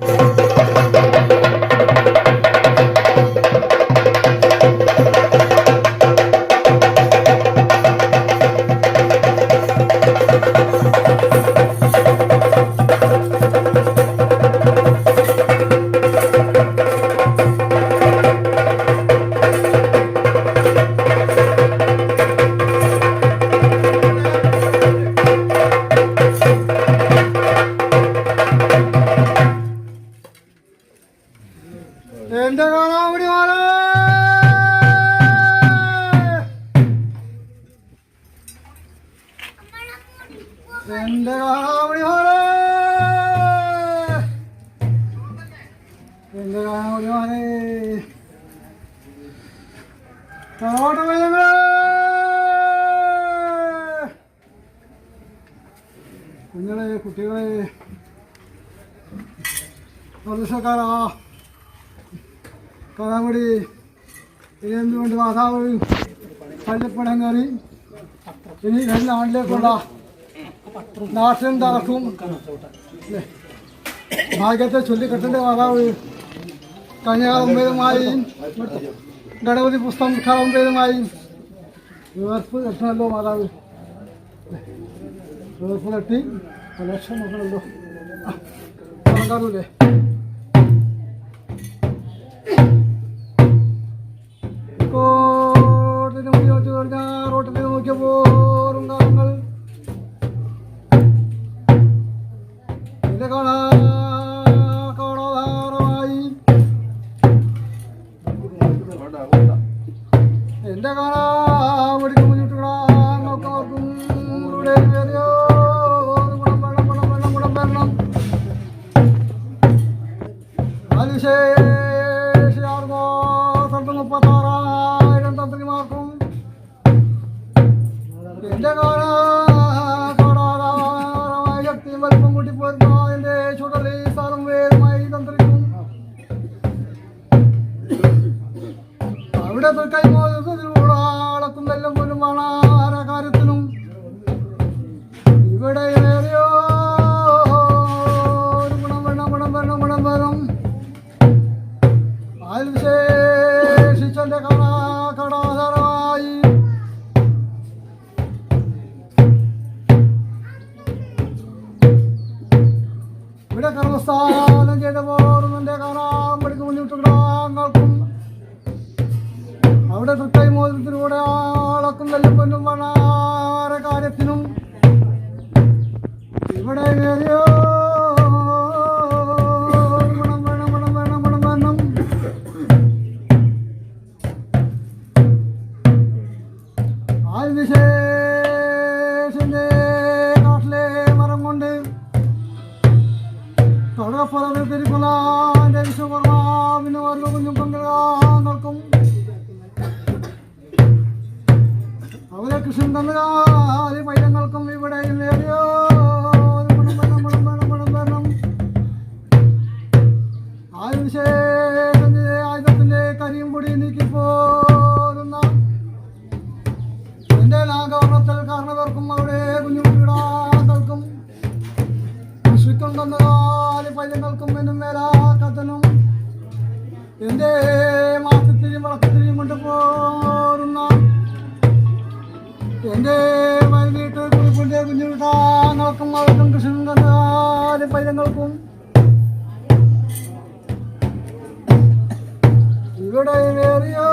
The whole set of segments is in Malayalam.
എന്റെ പയ്യങ്ങളെ കുഞ്ഞുങ്ങളെ കുട്ടികളെ. പ്രദേശക്കാരാ കഥാമുടി ഇനി എന്തുകൊണ്ട് മാതാവ് പള്ളിപ്പണം കയറി? ഇനി രണ്ട് നാട്ടിലേക്കുള്ള നാട്ടിലും തറക്കും? ഭാഗ്യത്തെ ചൊല്ലിക്കെട്ടേണ്ട മാതാവ്. കന്യാകുമ്പേരുമായി ഗണപതി പുസ്തകം കളമ്പേരുമായി വേർപ്പ് കെട്ടണല്ലോ മാതാവ് വേർപ്പ് കെട്ടി ലക്ഷം നോക്കണല്ലോ കണക്കാറൂലേ ഗുണം വേണം ഗുണം വരണം അതിശേഷിയാർന്നോ സ്ഥലത്ത് മുപ്പത്താറായിരം തന്ത്രിമാർക്കും എന്റെ കാണാറായ ശക്തിയും വലിപ്പം കൂട്ടി പോരുന്ന എന്റെ ചുടലി സ്ഥലം വേരുമായി തന്ത്രിക്കും അവിടെ കൈമോദത്തിലൂടെ ഇവിടെ അവിടെ തൃക്കൈ മോദത്തിലൂടെ ആളക്കും നല്ല പൊന്നും വണാര കാര്യത്തിനും. ഇവിടെ ഏറിയോ തുടപ്പുറത്ത് തിരുക്കുലാന്റെ വിശ്വകർമാവിന് ഓരോ കുഞ്ഞും പങ്കെടുക്കും അവരെ കൃഷ്ണൻ തന്നുകാലി പൈതങ്ങൾക്കും ഇവിടെ നേടിയോ ഗുണം വേണം ഗുണം വേണം ഗുണം വേണം ആയുധശേഷന്റെ ആയുധത്തിന്റെ കരിയും പൊടി നീക്കി പോരുന്ന എന്റെ നാഗവർണത്തിൽ കാരണവർക്കും അവിടെ കുഞ്ഞുകുട്ടിടാക്കൾക്കും കൃഷിക്കൊണ്ടെന്ന കാലി പൈലങ്ങൾക്കും എന്നും കഥനും. എന്റെ മാസത്തിനും വളക്കത്തിരിയും കൊണ്ട് പോരുന്ന എന്റെ വൈകിട്ട് കുറിപ്പിന്റെ കുഞ്ഞുവിടാങ്ങൾക്കും അവർക്കും കൃഷ്ണൻ നാല് കാലി പൈലങ്ങൾക്കും ഇവിടെ വേറിയോ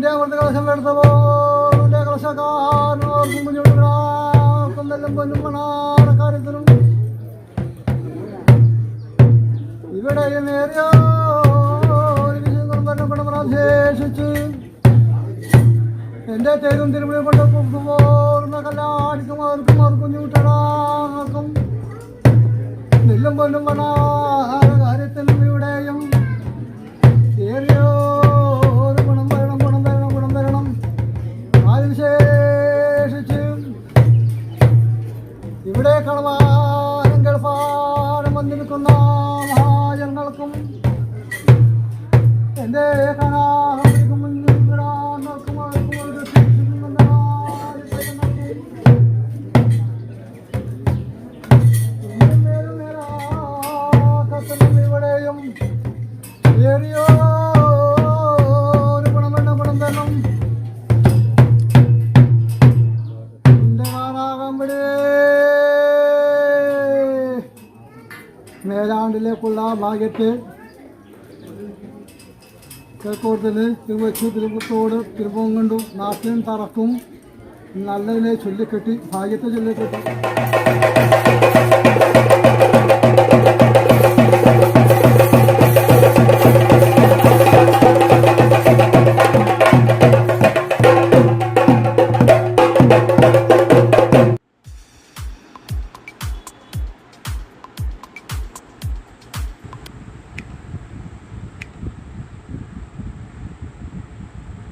എന്റെ അവിടുത്തെ കലശം എടുത്തവോ നിന്റെ കലശക്കാരനും കുഞ്ഞുങ്ങളാക്കും വെല്ലം പൊന്നും മണാറക്കാര്യത്തിനും ഇവിടെ നേരിയോ ശേഷിച്ച് എന്റെ തേരും തിരുമണി കൊണ്ട് പോകുന്ന കല്ലാടിക്കും അവർക്കും അവർക്കും കുഞ്ഞുട്ടടാക്കും നെല്ലും പൊന്നും മണാറ കാര്യത്തിനും ഇവിടെയും ഇവിടെ കാണുവാനും കേൾപ്പാനും വന്നിരിക്കുന്ന മഹാജനങ്ങൾക്കും എന്റെ കാണാൻ മേലാണ്ടിലേക്കുള്ള ഭാഗ്യത്തെ കിഴക്കോട്ടത്തിൽ തിരുവച്ചു തിരുവത്തോട് തിരുവോങ്കണ്ടും നാട്ടിലും തറക്കും നല്ലതിനെ ചൊല്ലിക്കെട്ടി ഭാഗ്യത്തെ ചൊല്ലിക്കെട്ടി